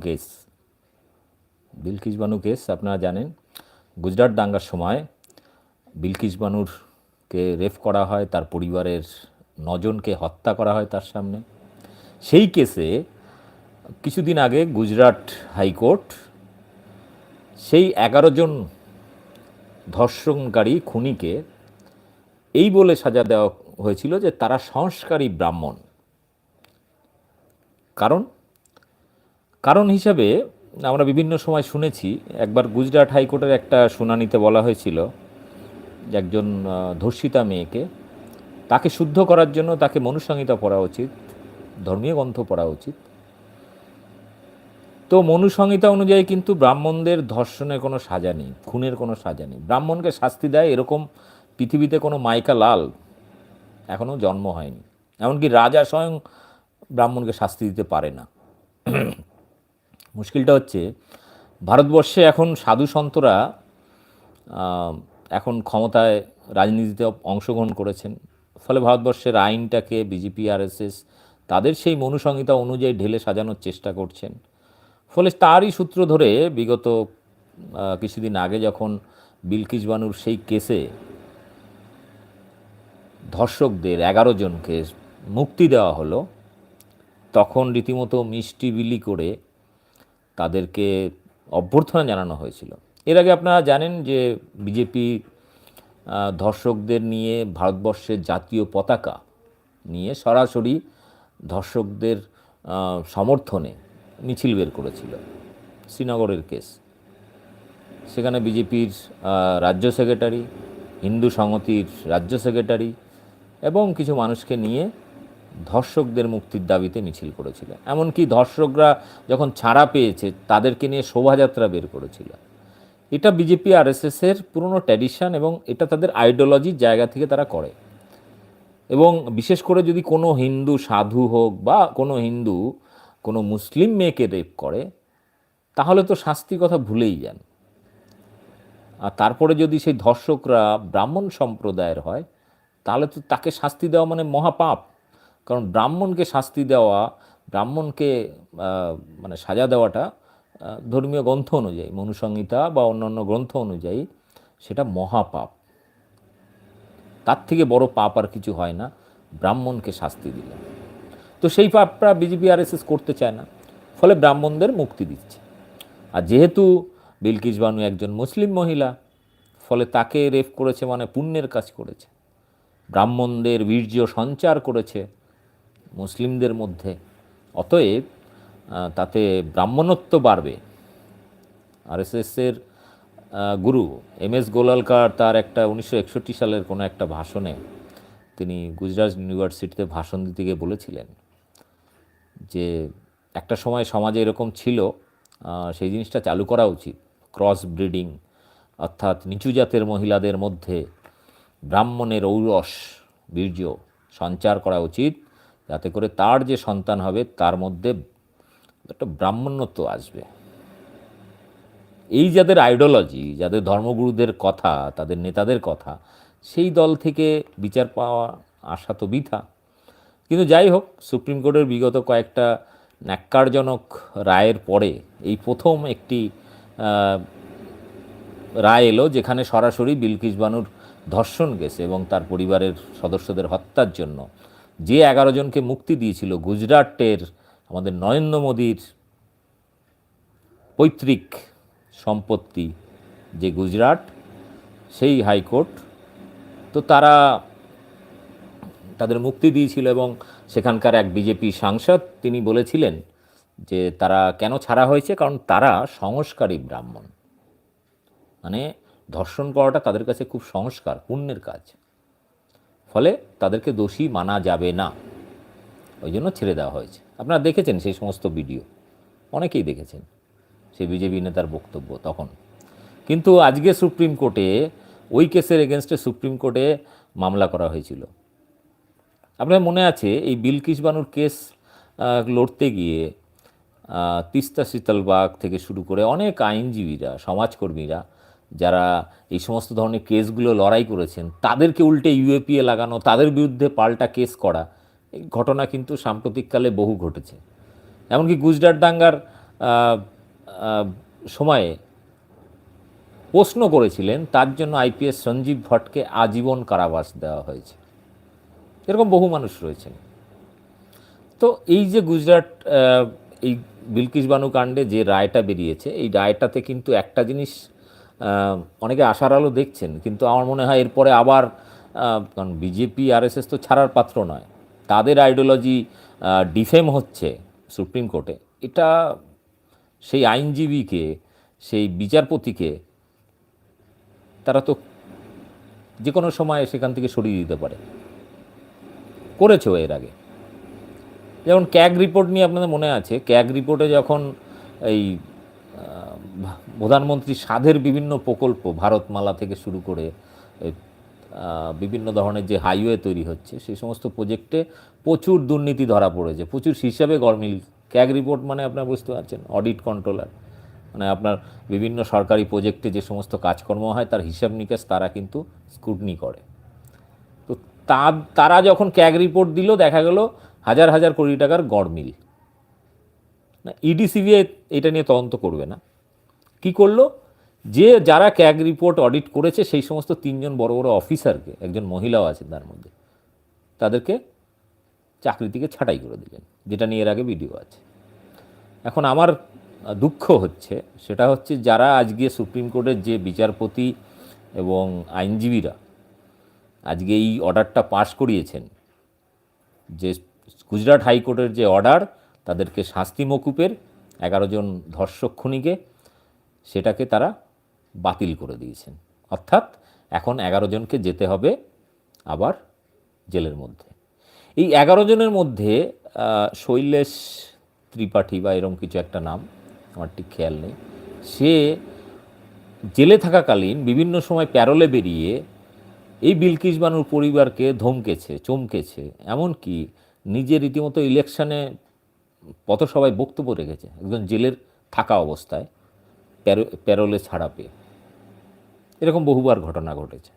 Case. Bilkis Banu case, আপনারা জানেন। গুজরাট দাঙ্গার সময় বিলকিস বানুরকে রেফ করা হয়, তার পরিবারের নজনকে হত্যা করা হয় তার সামনে। সেই কেসে কিছুদিন আগে গুজরাট হাইকোর্ট সেই এগারো জন ধর্ষণকারী খুনিকে এই বলে সাজা দেওয়া হয়েছিল যে তারা সংস্কারী ব্রাহ্মণ। কারণ কারণ হিসাবে আমরা বিভিন্ন সময় শুনেছি, একবার গুজরাট হাইকোর্টের একটা শুনানিতে বলা হয়েছিল একজন ধর্ষিতা মেয়েকে তাকে শুদ্ধ করার জন্য তাকে মনুসংহিতা পড়া উচিত, ধর্মীয় গ্রন্থ পড়া উচিত। তো মনুসংহিতা অনুযায়ী কিন্তু ব্রাহ্মণদের ধর্ষণের কোনো সাজা নেই, খুনের কোনো সাজা নেই। ব্রাহ্মণকে শাস্তি দেয় এরকম পৃথিবীতে কোনো মাইকা লাল এখনও জন্ম হয়নি। এমনকি রাজা স্বয়ং ব্রাহ্মণকে শাস্তি দিতে পারে না। মুশকিলটা হচ্ছে ভারতবর্ষে এখন সাধু সন্তরা এখন ক্ষমতায় রাজনীতিতে অংশগ্রহণ করেছেন। ফলে ভারতবর্ষের আইনটাকে বিজেপি আরএসএস তাদের সেই মনুসংহিতা অনুযায়ী ঢেলে সাজানোর চেষ্টা করছেন। ফলে তারই সূত্র ধরে বিগত কিছুদিন আগে যখন বিলকিস বানুর সেই কেসে ধর্ষকদের এগারো জনকে মুক্তি দেওয়া হলো, তখন রীতিমতো মিষ্টি বিলি করে তাদেরকে অভ্যর্থনা জানানো হয়েছিল। এর আগে আপনারা জানেন যে বিজেপি ধর্ষকদের নিয়ে ভারতবর্ষের জাতীয় পতাকা নিয়ে সরাসরি ধর্ষকদের সমর্থনে মিছিল বের করেছিল শ্রীনগরের কেস। সেখানে বিজেপির রাজ্য সেক্রেটারি, হিন্দু সংহতির রাজ্য সেক্রেটারি এবং কিছু মানুষকে নিয়ে ধর্ষকদের মুক্তির দাবিতে মিছিল করেছিল। এমনকি ধর্ষকরা যখন ছাড়া পেয়েছে, তাদেরকে নিয়ে শোভাযাত্রা বের করেছিল। এটা বিজেপি আর এর পুরনো ট্র্যাডিশন এবং এটা তাদের আইডিওলজির জায়গা থেকে তারা করে। এবং বিশেষ করে যদি কোনো হিন্দু সাধু হোক বা কোনো হিন্দু কোনো মুসলিম মেয়েকে রেপ করে, তাহলে তো শাস্তি কথা ভুলেই যান। আর তারপরে যদি সেই ধর্ষকরা ব্রাহ্মণ সম্প্রদায়ের হয়, তাহলে তো তাকে শাস্তি দেওয়া মানে মহাপাপ। কারণ ব্রাহ্মণকে শাস্তি দেওয়া, ব্রাহ্মণকে মানে সাজা দেওয়াটা ধর্মীয় গ্রন্থ অনুযায়ী, মনুসংহিতা বা অন্যান্য গ্রন্থ অনুযায়ী সেটা মহাপাপ। তার থেকে বড় পাপ আর কিছু হয় না, ব্রাহ্মণকে শাস্তি দিলে। তো সেই পাপটা বিজেপি আর করতে চায় না, ফলে ব্রাহ্মণদের মুক্তি দিচ্ছে। আর যেহেতু বিলকিস বানু একজন মুসলিম মহিলা, ফলে তাকে রেপ করেছে মানে পুণ্যের কাজ করেছে। ব্রাহ্মণদের বীর্য সঞ্চার করেছে। মুসলিমদের মধ্যে। অতএব তাতে ব্রাহ্মণত্ব বাড়বে। আরএসএসের গুরু এম এস গোলালকার তার একটা উনিশশো একষট্টি সালের কোনো একটা ভাষণে তিনি গুজরাট ইউনিভার্সিটিতে ভাষণ দিতে গিয়ে বলেছিলেন যে, একটা সময় সমাজে এরকম ছিল সেই জিনিসটা চালু করা উচিত। ক্রস ব্রিডিং, অর্থাৎ নিচু জাতের মহিলাদের মধ্যে ব্রাহ্মণের ঔরস, বীর্য সঞ্চার করা উচিত। যাতে করে তার যে সন্তান হবে, তার মধ্যে একটা ব্রাহ্মণ্যত্ব আসবে। এই যাদের আইডিওলজি, যাদের ধর্মগুরুদের কথা, তাদের নেতাদের কথা, সেই দল থেকে বিচার পাওয়া আশা তো বৃথা। কিন্তু যাই হোক, সুপ্রিম কোর্টের বিগত কয়েকটা ন্যাক্কারজনক রায়ের পরে এই প্রথম একটি রায় এলো যেখানে সরাসরি বিলকিস বানুর ধর্ষণ গেছে এবং তার পরিবারের সদস্যদের হত্যার জন্য যে এগারো জনকে মুক্তি দিয়েছিল গুজরাটের আমাদের নরেন্দ্র মোদীর পৈতৃক সম্পত্তি যে গুজরাট, সেই হাইকোর্ট, তো তারা তাদের মুক্তি দিয়েছিল এবং সেখানকার এক বিজেপি সাংসদ তিনি বলেছিলেন যে তারা কেন ছাড়া হয়েছে? কারণ তারা সংস্কারী ব্রাহ্মণ। মানে ধর্ষণ করাটা তাদের কাছে খুব সংস্কার, পুণ্যের কাজ। ফলে তাদেরকে দোষী মানা যাবে না। ওই জন্য ছেড়ে দেওয়া হয়েছে। আপনারা দেখেছেন সেই সমস্ত ভিডিও? অনেকেই দেখেছেন সেই বিজেপি নেতার বক্তব্য তখন। কিন্তু আজকে সুপ্রিম কোর্টে, ওই কেসের এগেনস্টে সুপ্রিম কোর্টে মামলা করা হয়েছিল। আপনার মনে আছে এই বিলকিস বানুর কেস লড়তে গিয়ে তিস্তা শীতলবাগ থেকে শুরু করে অনেক আইনজীবীরা, সমাজকর্মীরা যারা এই সমস্ত ধরনের কেসগুলো লড়াই করেছেন, তাদেরকে উল্টে ইউএপিএ লাগানো, তাদের বিরুদ্ধে পাল্টা কেস করা, এই ঘটনা কিন্তু সাম্প্রতিককালে বহু ঘটেছে। এমনকি গুজরাট দাঙ্গার সময়ে প্রশ্ন করেছিলেন, তার জন্য আইপিএস সঞ্জীব ভট্টকে আজীবন কারাবাস দেওয়া হয়েছে। এরকম বহু মানুষ রয়েছেন। তো এই যে গুজরাট এই বিলকিস বানু কাণ্ডে যে রায়টা বেরিয়েছে, এই রায়টাতে কিন্তু একটা জিনিস অনেকে আশার আলো দেখছেন, কিন্তু আমার মনে হয় এরপরে আবার কারণ বিজেপি আরএসএস তো ছাড়ার পাত্র নয়। তাদের আইডিওলজি ডিফেম হচ্ছে সুপ্রিম কোর্টে এটা সেই আইনজীবীকে, সেই বিচারপতিকে তারা তো যে কোনো সময় সেখান থেকে সরিয়ে দিতে পারে। করেছেও এর আগে। যেমন ক্যাগ রিপোর্ট নিয়ে আপনাদের মনে আছে ক্যাগ রিপোর্টে যখন এই প্রধানমন্ত্রী সাধের বিভিন্ন প্রকল্প ভারতমালা থেকে শুরু করে বিভিন্ন ধরনের যে হাইওয়ে তৈরি হচ্ছে, সেই সমস্ত প্রজেক্টে প্রচুর দুর্নীতি ধরা পড়েছে। প্রচুর হিসাবে গরমিল ক্যাগ রিপোর্ট মানে আপনার বুঝতে পারছেন অডিট কন্ট্রোলার মানে আপনার বিভিন্ন সরকারি প্রজেক্টে যে সমস্ত কাজকর্ম হয়, তার হিসাব নিকাশ তারা কিন্তু স্ক্রুটনি করে। তো তা তারা যখন ক্যাগ রিপোর্ট দিল, দেখা গেল হাজার হাজার কোটি টাকার গড়মিল না ইডি সিবিআই এটা নিয়ে তদন্ত করবে না। কি করল? যে যারা ক্যাগ রিপোর্ট অডিট করেছে, সেই সমস্ত তিনজন বড় বড় অফিসারকে, একজন মহিলাও আছে তার মধ্যে, তাদেরকে চাকরি থেকে ছাঁটাই করে দিলেন, যেটা নিয়ে এর আগে ভিডিও আছে। এখন আমার দুঃখ হচ্ছে, সেটা হচ্ছে যারা আজকে সুপ্রিম কোর্টের যে বিচারপতি এবং আইনজীবীরা আজকে এই অর্ডারটা পাশ করিয়েছেন, যে গুজরাট হাইকোর্টের যে অর্ডার, তাদেরকে শাস্তি মকুপের এগারো জন ধর্ষক খুনিকে সেটাকে তারা বাতিল করে দিয়েছেন। অর্থাৎ এখন এগারো জনকে যেতে হবে আবার জেলের মধ্যে। এই এগারো জনের মধ্যে শৈলেশ ত্রিপাঠী বা এরকম কিছু একটা নাম, আমার ঠিক খেয়াল নেই। সে জেলে থাকাকালীন বিভিন্ন সময় প্যারোলে বেরিয়ে এই বিলকিস বানুর পরিবারকে ধমকেছে, চমকেছে, এমনকি নিজে রীতিমতো ইলেকশনে পথসভায় বক্তব্য রেখেছে। একজন জেলের থাকা অবস্থায়। প্যারোলে ছাড়া পেয়ে। এরকম বহুবার ঘটনা ঘটেছে।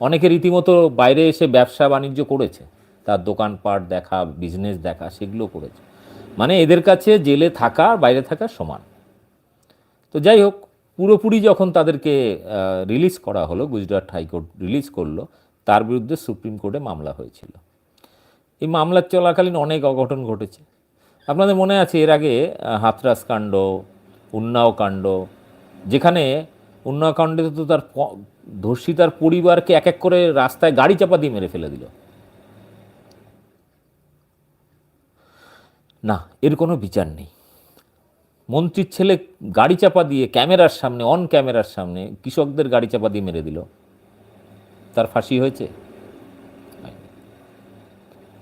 অনেকে রীতিমতো বাইরে এসে ব্যবসা বাণিজ্য করেছে, তার দোকানপাট দেখা বিজনেস দেখা, সেগুলো করেছে। মানে এদের কাছে জেলে থাকা আর বাইরে থাকা সমান। তো যাই হোক, পুরোপুরি যখন তাদেরকে রিলিজ করা হলো, গুজরাট হাইকোর্ট রিলিজ করল, তার বিরুদ্ধে সুপ্রিম কোর্টে মামলা হয়েছিল। এই মামলার চলাকালীন অনেক অঘটন ঘটেছে। আপনাদের মনে আছে এর আগে হাতরাস কাণ্ড উন্নাও কাণ্ড। যেখানে উন্নাও কাণ্ডে তো তার প- ধর্ষিতার পরিবারকে এক এক করে রাস্তায় গাড়ি চাপা দিয়ে মেরে ফেলে দিল। না, এর কোনো বিচার নেই। মন্ত্রীর ছেলে গাড়ি চাপা দিয়ে ক্যামেরার সামনে, অন ক্যামেরার সামনে কৃষকদের গাড়ি চাপা দিয়ে মেরে দিল। তার ফাঁসি হয়েছে?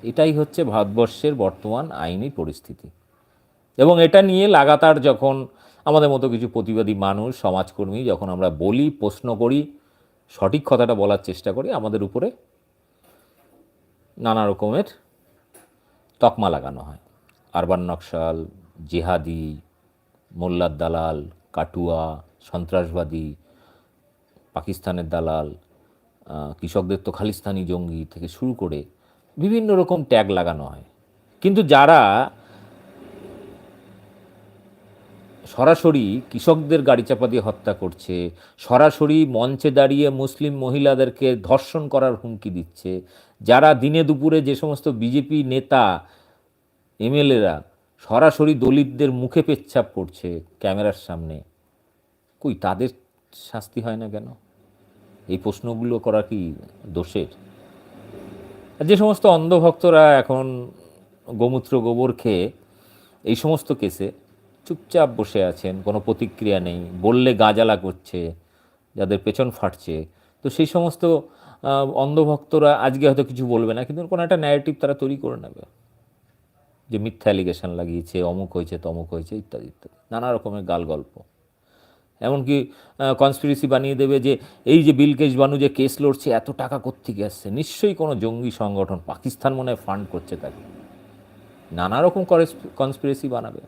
এটাই হচ্ছে ভারতবর্ষের বর্তমান আইনি পরিস্থিতি। এবং এটা নিয়ে লাগাতার যখন আমাদের মতো কিছু প্রতিবাদী মানুষ, সমাজকর্মী যখন আমরা বলি, প্রশ্ন করি, সঠিক কথাটা বলার চেষ্টা করি, আমাদের উপরে নানা রকমের তকমা লাগানো হয়। আরবান নকশাল, জেহাদি, মোল্লার দালাল, কাটুয়া, সন্ত্রাসবাদী, পাকিস্তানের দালাল কৃষকদের তো খালিস্তানি জঙ্গি থেকে শুরু করে বিভিন্ন রকম ট্যাগ লাগানো হয়। কিন্তু যারা সরাসরি কৃষকদের গাড়ি চাপা দিয়ে হত্যা করছে, সরাসরি মঞ্চে দাঁড়িয়ে মুসলিম মহিলাদেরকে ধর্ষণ করার হুমকি দিচ্ছে, যারা দিনে দুপুরে যে সমস্ত বিজেপি নেতা, এমএলএরা সরাসরি দলিতদের মুখে পেচ্ছাপ করছে ক্যামেরার সামনে। কই, তাদের শাস্তি হয় না কেন? এই প্রশ্নগুলো করা কি দোষের? যে সমস্ত অন্ধভক্তরা এখন গোমূত্র গোবর খেয়ে এই সমস্ত কেসে চুপচাপ বসে আছেন, কোনো প্রতিক্রিয়া নেই, বললে গাজালা করছে, যাদের পেছন ফাটছে। তো সেই সমস্ত অন্ধভক্তরা আজকে হয়তো কিছু বলবে না, কিন্তু কোনো একটা ন্যারেটিভ তারা তৈরি করে নেবে। যে মিথ্যা অ্যালিগেশন লাগিয়েছে, অমুক হয়েছে, তমুক হয়েছে, ইত্যাদি ইত্যাদি, নানা রকমের গাল গল্প এমনকি কনস্পিরেসি বানিয়ে দেবে যে, এই যে বিলকেশ বানু যে কেস লড়ছে, এত টাকা কোত্থেকে আসছে? নিশ্চয়ই কোনো জঙ্গি সংগঠন, পাকিস্তান মনে হয় ফান্ড করছে তাকে। নানা রকম কনস্পিরেসি বানাবে।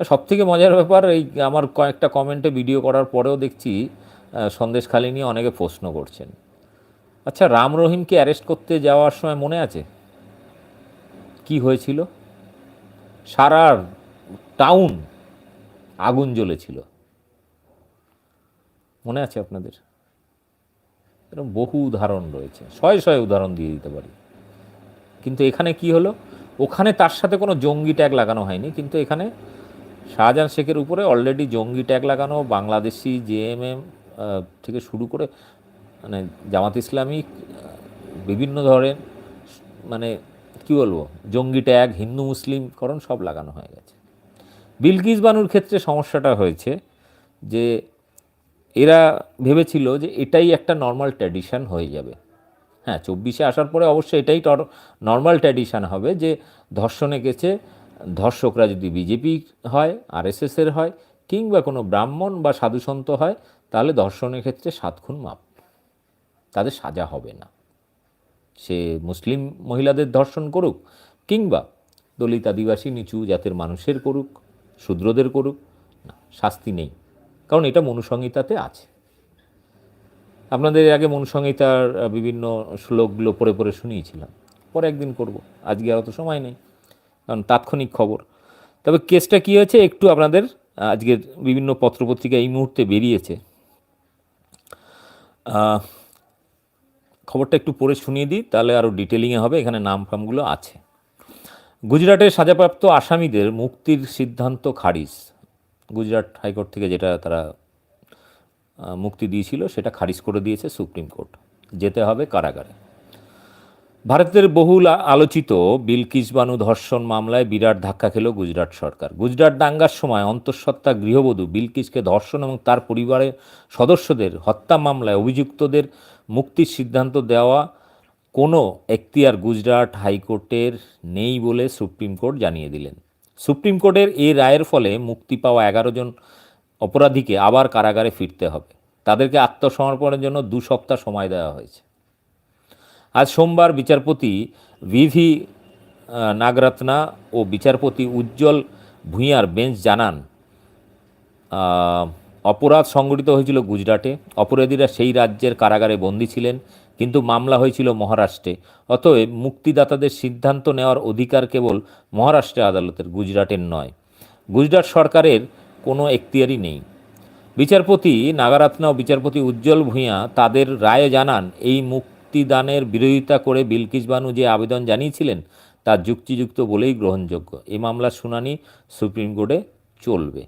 সব থেকে মজার ব্যাপার, এই আমার কয়েকটা কমেন্টে ভিডিও করার পরেও দেখছি সন্দেশখালি নিয়ে অনেকে প্রশ্ন করছেন। আচ্ছা রাম রহিমকে অ্যারেস্ট করতে যাওয়ার সময় মনে আছে? কি হয়েছিল? সারাটা টাউন আগুন জ্বলেছিল। মনে আছে আপনাদের? এরকম বহু উদাহরণ রয়েছে। শয়ে শয়ে উদাহরণ দিয়ে দিতে পারি। কিন্তু এখানে কি হলো? ওখানে তার সাথে কোনো জঙ্গি ট্যাগ লাগানো হয়নি, কিন্তু এখানে শাহজাহান শেখের উপরে অলরেডি জঙ্গি ট্যাগ লাগানো, বাংলাদেশি জেএমএম থেকে শুরু করে মানে জামাত ইসলামিক বিভিন্ন ধরনের মানে কি বলব, জঙ্গি ট্যাগ হিন্দু মুসলিমকরণ সব লাগানো হয়ে গেছে। বিলকিস বানুর ক্ষেত্রে সমস্যাটা হয়েছে যে এরা ভেবেছিল যে এটাই একটা নর্মাল ট্র্যাডিশান হয়ে যাবে। হ্যাঁ চব্বিশে আসার পরে অবশ্যই এটাই নর্মাল ট্র্যাডিশান হবে যে ধর্ষণে গেছে ধর্ষকরা যদি বিজেপি হয় আরএসএসের হয়, কিংবা কোনো ব্রাহ্মণ বা সাধুসন্ত হয়, তাহলে ধর্ষণের ক্ষেত্রে সাত খুন মাপ। তাদের সাজা হবে না। সে মুসলিম মহিলাদের ধর্ষণ করুক, কিংবা দলিত আদিবাসী, নিচু জাতের মানুষের করুক, শূদ্রদের করুক, না, শাস্তি নেই। কারণ এটা মনুসংহিতাতে আছে। আপনাদের আগে মনুসংহিতার বিভিন্ন শ্লোকগুলো পড়ে পড়ে শুনিয়েছিলাম। পরে একদিন করব। আজকে আর অত সময় নেই। তাৎক্ষণিক খবর। তবে কেসটা কী হয়েছে একটু আপনাদের আজকের বিভিন্ন পত্রপত্রিকা এই মুহূর্তে বেরিয়েছে। খবরটা একটু পড়ে শুনিয়ে দিই, তাহলে আরও ডিটেলিংয়ে হবে, এখানে নাম ফামগুলো আছে। গুজরাটের সাজাপ্রাপ্ত আসামিদের মুক্তির সিদ্ধান্ত খারিজ। গুজরাট হাইকোর্ট থেকে যেটা তারা মুক্তি দিয়েছিল, সেটা খারিজ করে দিয়েছে সুপ্রিম কোর্ট। যেতে হবে কারাগারে। ভারতের বহুল আলোচিত বিলকিস বানু ধর্ষণ মামলায় বিরাট ধাক্কা খেল গুজরাট সরকার। গুজরাট দাঙ্গার সময় অন্তঃসত্ত্বা গৃহবধূ বিলকিসকে ধর্ষণ এবং তার পরিবারের সদস্যদের হত্যা মামলায় অভিযুক্তদের মুক্তির সিদ্ধান্ত দেওয়া কোনো এখতিয়ার গুজরাট হাইকোর্টের নেই বলে সুপ্রিম কোর্ট জানিয়ে দিলেন। সুপ্রিম কোর্টের এই রায়ের ফলে মুক্তি পাওয়া এগারো জন অপরাধীকে আবার কারাগারে ফিরতে হবে। তাদেরকে আত্মসমর্পণের জন্য দু সপ্তাহ সময় দেওয়া হয়েছে। আজ সোমবার বিচারপতি ভিভি নাগরত্না ও বিচারপতি উজ্জ্বল ভূঁইয়ার বেঞ্চ জানান অপরাধ সংঘটিত হয়েছিল গুজরাটে। অপরাধীরা সেই রাজ্যের কারাগারে বন্দী ছিলেন, কিন্তু মামলা হয়েছিল মহারাষ্ট্রে। অতএব মুক্তিদাতাদের সিদ্ধান্ত নেওয়ার অধিকার কেবল মহারাষ্ট্রের আদালতের, গুজরাটের নয়। গুজরাট সরকারের কোনো এখতিয়ারই নেই। বিচারপতি নাগারাত্না ও বিচারপতি উজ্জ্বল ভূঁইয়া তাদের রায়ে জানান, এই মুক্তিদানের বিরোধিতা করে বিলকিস বানু যে আবেদন জানিয়েছিলেন, তা যুক্তিযুক্ত বলেই গ্রহণযোগ্য। এই মামলার শুনানি সুপ্রিম কোর্টে চলবে।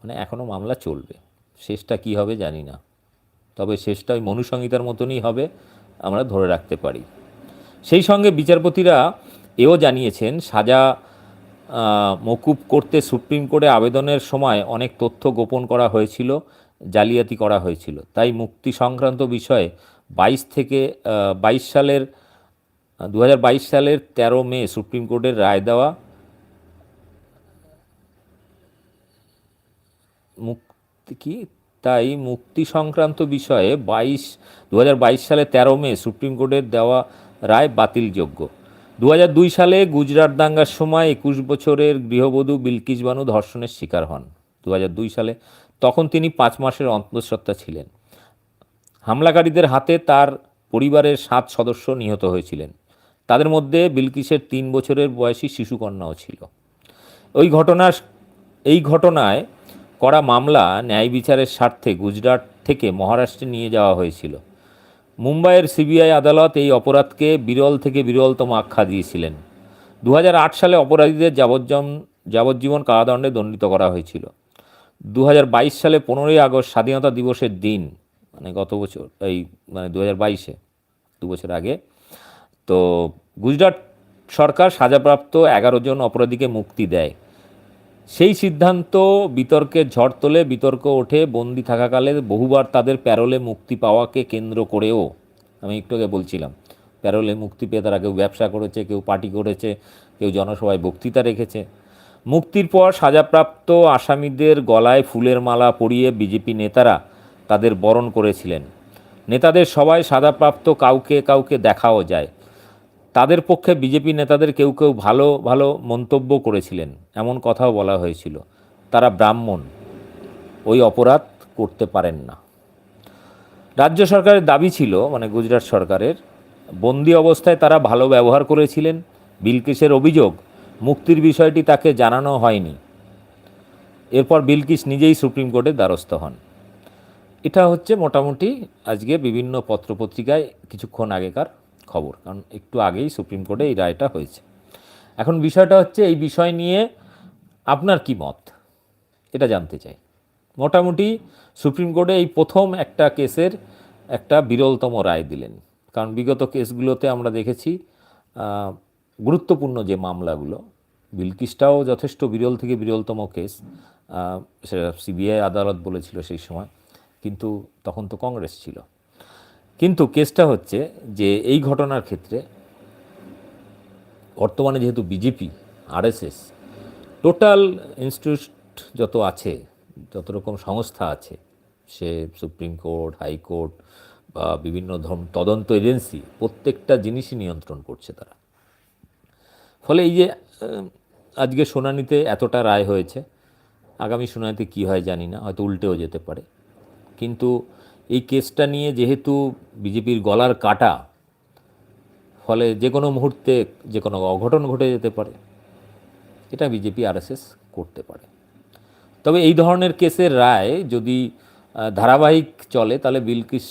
মানে এখনও মামলা চলবে। শেষটা কি হবে জানি না। তবে শেষটা ওই মনুসংহিতার মতনই হবে, আমরা ধরে রাখতে পারি। সেই সঙ্গে বিচারপতিরা এও জানিয়েছেন, সাজা মকুব করতে সুপ্রিম কোর্টে আবেদনের সময় অনেক তথ্য গোপন করা হয়েছিল, জালিয়াতি করা হয়েছিল। তাই মুক্তি সংক্রান্ত বিষয়ে বাইশ থেকে বাইশ সালের দু বাইশ সালের তেরো মে সুপ্রিম কোর্টের রায় দেওয়া মুক্তি কি? তাই মুক্তি সংক্রান্ত বিষয়ে বাইশ দু বাইশ সালে তেরো মে সুপ্রিম কোর্টের দেওয়া রায় বাতিলযোগ্য। দু হাজার দুই সালে গুজরাট দাঙ্গার সময় একুশ বছরের গৃহবধূ বিলকিস বানু ধর্ষণের শিকার হন। দু হাজার দুই সালে, তখন তিনি পাঁচ মাসের অন্তঃসত্ত্বা ছিলেন। হামলাকারীদের হাতে তার পরিবারের সাত সদস্য নিহত হয়েছিলেন। তাদের মধ্যে বিলকিসের তিন বছরের বয়সী শিশুকন্যাও ছিল। ওই ঘটনার এই ঘটনায় করা মামলা ন্যায় বিচারের স্বার্থে গুজরাট থেকে মহারাষ্ট্রে নিয়ে যাওয়া হয়েছিল। মুম্বাইয়ের সিবিআই আদালত এই অপরাধকে বিরল থেকে বিরলতম আখ্যা দিয়েছিলেন। দু হাজার আট সালে অপরাধীদের যাবজ্জীবন যাবজ্জীবন কারাদণ্ডে দণ্ডিত করা হয়েছিল। দু হাজার বাইশ সালে পনেরোই আগস্ট স্বাধীনতা দিবসের দিন মানে গত বছর, এই মানে দু হাজার বাইশে, দু বছর আগে। তো গুজরাট সরকার সাজাপ্রাপ্ত এগারো জন অপরাধীকে মুক্তি দেয়। সেই সিদ্ধান্ত বিতর্কের ঝড় তোলে বিতর্ক ওঠে, বন্দি থাকাকালে বহুবার তাদের প্যারোলে মুক্তি পাওয়াকে কেন্দ্র করেও, আমি একটু আগে বলছিলাম, প্যারোলে মুক্তি পেয়ে তারা কেউ ব্যবসা করেছে, কেউ পার্টি করেছে, কেউ জনসভায় বক্তৃতা রেখেছে। মুক্তির পর সাজাপ্রাপ্ত আসামিদের গলায় ফুলের মালা পরিয়ে বিজেপি নেতারা তাদের বরণ করেছিলেন। নেতাদের সবাই সাজাপ্রাপ্ত কাউকে কাউকে দেখাও যায়। তাদের পক্ষে বিজেপি নেতাদের কেউ কেউ ভালো ভালো মন্তব্য করেছিলেন, এমন কথাও বলা হয়েছিল। তারা ব্রাহ্মণ, ওই অপরাধ করতে পারেন না। রাজ্য সরকারের দাবি ছিল মানে গুজরাট সরকারের, বন্দি অবস্থায় তারা ভালো ব্যবহার করেছিলেন। বিলকিসের অভিযোগ, মুক্তির বিষয়টি তাকে জানানো হয়নি। এরপর বিলকিস নিজেই সুপ্রিম কোর্টের দ্বারস্থ হন। এটা হচ্ছে মোটামুটি আজকে বিভিন্ন পত্রপত্রিকায় কিছুক্ষণ আগেকার খবর, কারণ একটু আগেই সুপ্রিম কোর্টে এই রায়টা হয়েছে। এখন বিষয়টা হচ্ছে এই বিষয় নিয়ে আপনার কি মত? এটা জানতে চাই। মোটামুটি সুপ্রিম কোর্টে এই প্রথম একটা কেসের একটা বিরলতম রায় দিলেন। কারণ বিগত কেসগুলোতে আমরা দেখেছি গুরুত্বপূর্ণ যে মামলাগুলো, বিলকিসটাও যথেষ্ট বিরল থেকে বিরলতম কেস। সেটা সিবিআই আদালত বলেছিল সেই সময়। কিন্তু তখন তো কংগ্রেস ছিল। কিন্তু কেসটা হচ্ছে যে এই ঘটনার ক্ষেত্রে বর্তমানে যেহেতু বিজেপি, আরএসএস, টোটাল ইনস্টিটিউট যত আছে, যত রকম সংস্থা আছে, সে সুপ্রিম কোর্ট হাইকোর্ট বা বিভিন্ন ধরন তদন্ত এজেন্সি, প্রত্যেকটা জিনিসই নিয়ন্ত্রণ করছে তারা। ফলে এই যে আজকে শুনানিতে এতটা রায় হয়েছে, আগামী শুনানিতে কী হয় জানি না, হয়তো উল্টেও যেতে পারে। কিন্তু এই কেসটা নিয়ে যেহেতু বিজেপির গলার কাটা, ফলে যে কোনো মুহূর্তে যে কোনো অঘটন ঘটে যেতে পারে, এটা বিজেপি আরএসএস করতে পারে। তবে এই ধরনের কেসের রায় যদি ধারাবাহিক চলে, তাহলে বিলকিস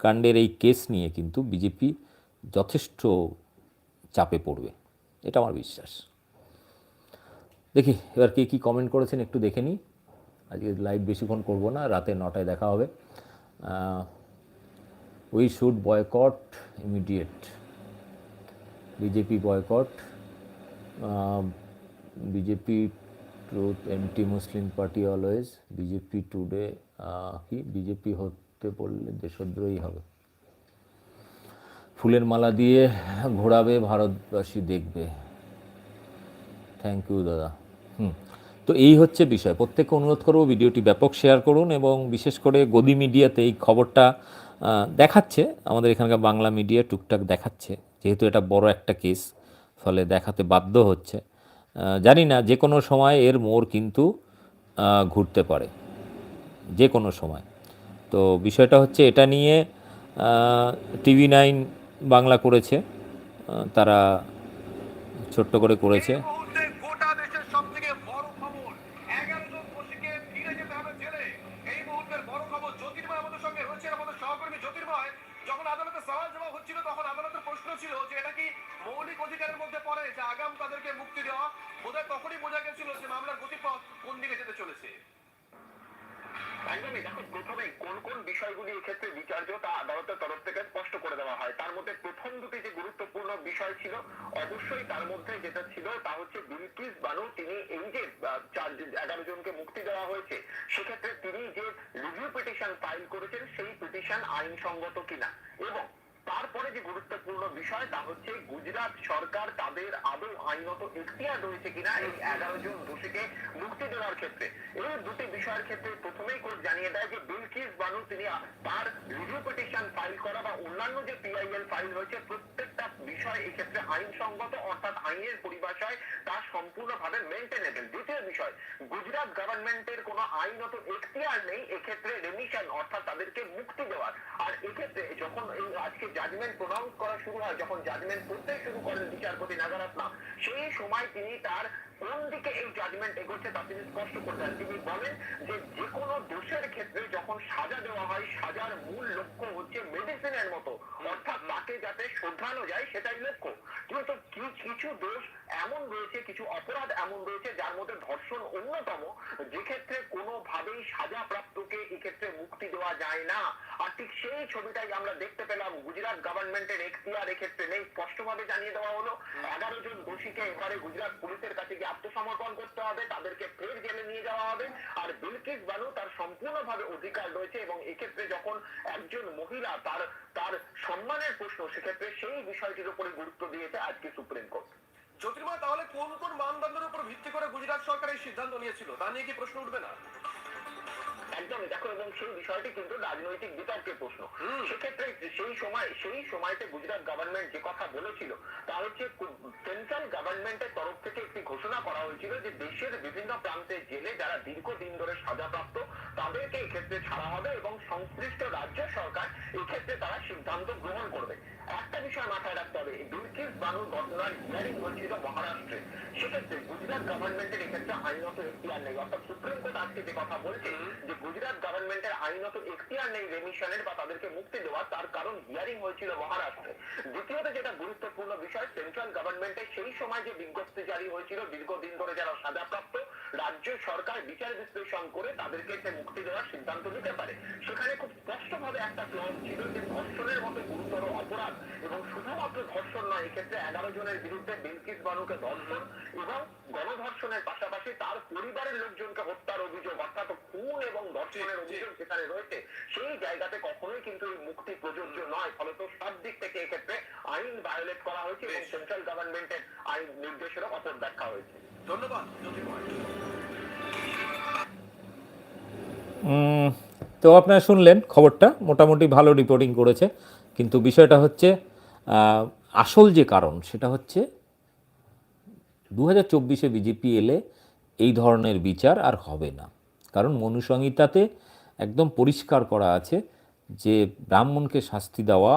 কাণ্ডের এই কেস নিয়ে কিন্তু বিজেপি যথেষ্ট চাপে পড়বে, এটা আমার বিশ্বাস। দেখি, এবার কে কী কমেন্ট করেছেন একটু দেখে নিই। আজকে লাইভ বেশিক্ষণ করব না, রাতে নটায় দেখা হবে। We should boycott immediate BJP boycott BJP truth anti Muslim party always BJP today কি? বিজেপি হতে বললে দেশদ্রোহী হবে। ফুলের মালা দিয়ে ঘোরাবে, ভারতবাসী দেখবে। থ্যাংক ইউ দাদা। হুম। তো এই হচ্ছে বিষয়। প্রত্যেককে অনুরোধ করব ভিডিওটি ব্যাপক শেয়ার করুন এবং বিশেষ করে গদি মিডিয়াতে এই খবরটা দেখাচ্ছে। আমাদের এখানকার বাংলা মিডিয়া টুকটাক দেখাচ্ছে, যেহেতু এটা বড় একটা কেস, ফলে দেখাতে বাধ্য হচ্ছে। জানি না, যে কোনো সময় এর মোড় কিন্তু ঘুরতে পারে। যে কোনো সময়। তো বিষয়টা হচ্ছে এটা নিয়ে টিভি নাইন বাংলা করেছে তারা ছোট্ট করে করেছে। বানু তিনি এই যে চার এগারো জনকে মুক্তি দেওয়া হয়েছে, সেক্ষেত্রে তিনি যে রিভিউ পিটিশন ফাইল করেছেন, সেই পিটিশন আইনসঙ্গত কিনা? এবং তারপরে যে গুরুত্বপূর্ণ বিষয়, তা হচ্ছে গুজরাট সরকার তাদের আদৌ আইনত এখতিয়ার রয়েছে কিনা এই এগারো জন দোষীকে মুক্তি দেওয়ার ক্ষেত্রে। এই দুটি বিষয়ের ক্ষেত্রে প্রথমেই কোর্ট জানিয়ে দেয় যে বিলকিস বানু, তিনি তার রিভিউ পিটিশন ফাইল করা বা অন্যান্য যে পিআইএল ফাইল হয়েছে প্রত্যেকটা বিষয়, এই ক্ষেত্রে আইনসঙ্গত অর্থাৎ আইনের পরিভাষায় তা সম্পূর্ণভাবে মেনটেনেবল দ্বিতীয় বিষয়, গুজরাট গভর্নমেন্টের কোনো আইনত এখতিয়ার নেই, এক্ষেত্রে রেমিশন অর্থাৎ তাদেরকে মুক্তি দেওয়ার। আর এক্ষেত্রে যখন এই আজকে জাজমেন্ট প্রোনাউন্স করা শুরু হয়, যখন জাজমেন্ট করতে শুরু করেন বিচারপতি নাগারাত্না সেই সময় তিনি তার কোন দিকে এই জাজমেন্ট এগোচ্ছে তা তিনি স্পষ্ট করে দেন তিনি বলেন যে যে কোনো দোষের ক্ষেত্রে যখন সাজা দেওয়া হয়, সাজার মূল লক্ষ্য হচ্ছে মেডিসিনের মতো। অর্থাৎ তাকে যাতে শোধানো যায়, সেটাই লক্ষ্য। কিন্তু কিছু দোষ এমন রয়েছে, কিছু অপরাধ এমন রয়েছে যার মধ্যে ধর্ষণ অন্যতম যে ক্ষেত্রে কোনোভাবেই সাজাপ্রাপ্তকে এক্ষেত্রে মুক্তি দেওয়া যায় না। আর ঠিক সেই ছবিটাই আমরা দেখতে পেলাম, গুজরাট গভর্নমেন্টের এখতিয়ার এক্ষেত্রে নেই। স্পষ্টভাবে জানিয়ে দেওয়া হলো, এগারো জন দোষীকে এবারে গুজরাট পুলিশের কাছে গিয়ে আত্মসমর্পণ করতে হবে, তাদেরকে ফের জেলে নিয়ে যাওয়া হবে। আর বিলকিস বানু তার সম্পূর্ণভাবে অধিকার রয়েছে এবং এক্ষেত্রে যখন একজন মহিলা তার তার সম্মানের প্রশ্ন, সেক্ষেত্রে সেই বিষয়টির উপরে গুরুত্ব দিয়েছে আজকে সুপ্রিম কোর্ট। জ্যোতির্ময় তাহলে কোন কোন মানদণ্ডের উপর ভিত্তি করে গুজরাট সরকার এই সিদ্ধান্ত নিয়েছিল? তা নিয়ে কি প্রশ্ন উঠবে না? একদমই দেখো এবং সেই বিষয়টি কিন্তু রাজনৈতিক বিতর্কের প্রশ্ন। সেক্ষেত্রে সেই সময় সেই সময়তে গুজরাট গভর্নমেন্ট যে কথা বলেছিল তা হচ্ছে সেন্ট্রাল গভর্নমেন্টের তরফ থেকে একটি ঘোষণা করা হয়েছিল যে দেশের বিভিন্ন প্রান্তে জেলে যারা দীর্ঘদিন ধরে সাজাপ্রাপ্ত তাদেরকে এক্ষেত্রে ছাড়া হবে এবং সংশ্লিষ্ট রাজ্য সরকার এক্ষেত্রে তারা সিদ্ধান্ত গ্রহণ করবে। একটা বিষয় মাথায় রাখতে হবে। এই বানুর ঘটনার হিয়ারিং হয়েছিল মহারাষ্ট্রে। সেক্ষেত্রে গুজরাট গভর্নমেন্টের এক্ষেত্রে আইনত এখতিয়ার নেই। অর্থাৎ সুপ্রিম কোর্ট আজকে যে কথা বলছে যে গুজরাট গভর্নমেন্টের আইনত এখতিয়ার নেই রেমিশনের বা তাদেরকে মুক্তি দেওয়া তার কারণ হিয়ারিং হয়েছিল মহারাষ্ট্রে। দ্বিতীয়ত যেটা গুরুত্বপূর্ণ বিষয় সেন্ট্রাল গভর্নমেন্টের সেই সময় যে বিজ্ঞপ্তি জারি হয়েছিল দীর্ঘদিন ধরে যারা সাজাপ্রাপ্ত রাজ্য সরকার বিচার বিশ্লেষণ করে তাদেরকে সে মুক্তি দেওয়ার সিদ্ধান্ত নিতে পারে। সেখানে খুব স্পষ্টভাবে একটা ক্লজ ছিল যে ধর্ষণের মতো গুরুতর অপরাধ এবং শুধুমাত্র ধর্ষণ নয় এক্ষেত্রে এগারো জনের বিরুদ্ধে বিলকিস বানুকে ধর্ষণ এবং গণধর্ষণের পাশাপাশি তার পরিবারের লোকজনকে হত্যার অভিযোগ অর্থাৎ খুন এবং ধর্ষণের অভিযোগ যেখানে রয়েছে সেই জায়গাতে কখনোই কিন্তু এই মুক্তি প্রযোজ্য নয়। ফলত সব দিক থেকে এক্ষেত্রে আইন ভায়োলেট করা হয়েছে এবং সেন্ট্রাল গভর্নমেন্টের আইন নির্দেশেরও অপর ব্যাখ্যা হয়েছে। ধন্যবাদ উম, তো আপনারা শুনলেন খবরটা মোটামুটি ভালো রিপোর্টিং করেছে। কিন্তু বিষয়টা হচ্ছে আসল যে কারণ সেটা হচ্ছে দু হাজার চব্বিশে বিজেপি এলে এই ধরনের বিচার আর হবে না। কারণ মনুসংহিতাতে একদম পরিষ্কার করা আছে যে ব্রাহ্মণকে শাস্তি দেওয়া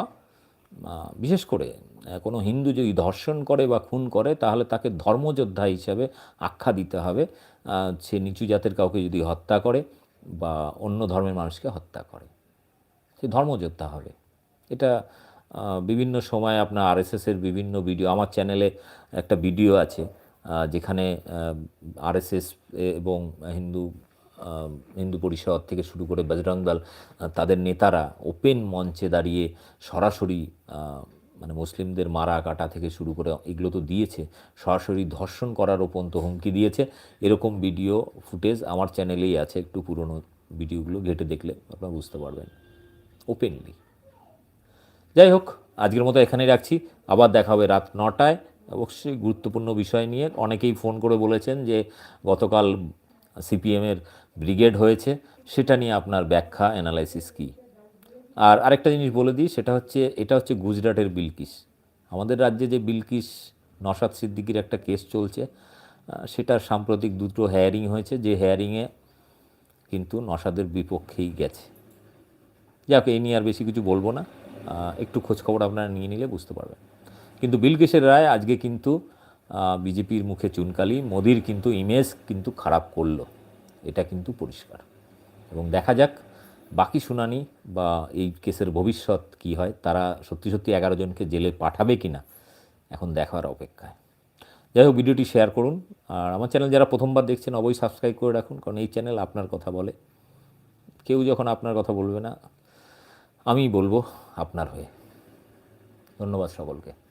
বিশেষ করে কোনো হিন্দু যদি ধর্ষণ করে বা খুন করে, তাহলে তাকে ধর্মযোদ্ধা হিসাবে আখ্যা দিতে হবে। সে নিচু জাতের কাউকে যদি হত্যা করে বা অন্য ধর্মের মানুষকে হত্যা করে, সে ধর্মযোদ্ধা হবে। এটা বিভিন্ন সময় আপনার আরএসএসের বিভিন্ন ভিডিও আমার চ্যানেলে একটা ভিডিও আছে যেখানে আরএসএস এবং হিন্দু হিন্দু পরিষদ থেকে শুরু করে বজরং দল তাদের নেতারা ওপেন মঞ্চে দাঁড়িয়ে সরাসরি মানে মুসলিমদের মারা কাটা থেকে শুরু করে এগুলো তো দিয়েছে, সরাসরি ধর্ষণ করার পর্যন্ত হুমকি দিয়েছে। এরকম ভিডিও ফুটেজ আমার চ্যানেলেই আছে, একটু পুরনো ভিডিওগুলো ঘেটে দেখলে আপনারা বুঝতে পারবেন ওপেনলি যাই হোক আজকের মতো এখানেই রাখছি। আবার দেখা হবে রাত নটায়। অবশ্যই গুরুত্বপূর্ণ বিষয় নিয়ে অনেকেই ফোন করে বলেছেন যে গতকাল সিপিএমের ব্রিগেড হয়েছে, সেটা নিয়ে আপনার ব্যাখ্যা অ্যানালাইসিস কী? আর আরেকটা জিনিস বলে দিই, সেটা হচ্ছে, এটা হচ্ছে গুজরাটের বিলকিস। আমাদের রাজ্যে যে বিলকিস নসাদ সিদ্দিকির একটা কেস চলছে সেটার সাম্প্রতিক দুটো হেয়ারিং হয়েছে, যে হেয়ারিংয়ে কিন্তু নসাদের বিপক্ষেই গেছে। যাক, এই নিয়ে আর বেশি কিছু বলব না। একটু খোঁজখবর আপনারা নিয়ে নিলে বুঝতে পারবেন। কিন্তু বিলকিসের রায়? আজকে কিন্তু বিজেপির মুখে চুনকালি, মোদির কিন্তু ইমেজ কিন্তু খারাপ করল। এটা কিন্তু পরিষ্কার। এবং দেখা যাক, বাকি শুনানি বা এই কেসের ভবিষ্যৎ কি হয়, তারা সত্যি সত্যি এগারো জনকে জেলে পাঠাবে কি না এখন দেখার অপেক্ষায়। যাই হোক, ভিডিওটি শেয়ার করুন। আর আমার চ্যানেল যারা প্রথমবার দেখছেন, অবশ্যই সাবস্ক্রাইব করে রাখুন, কারণ এই চ্যানেল আপনার কথা বলে। কেউ যখন আপনার কথা বলবে না আমি বলব। আপনার হয়ে। ধন্যবাদ সকলকে।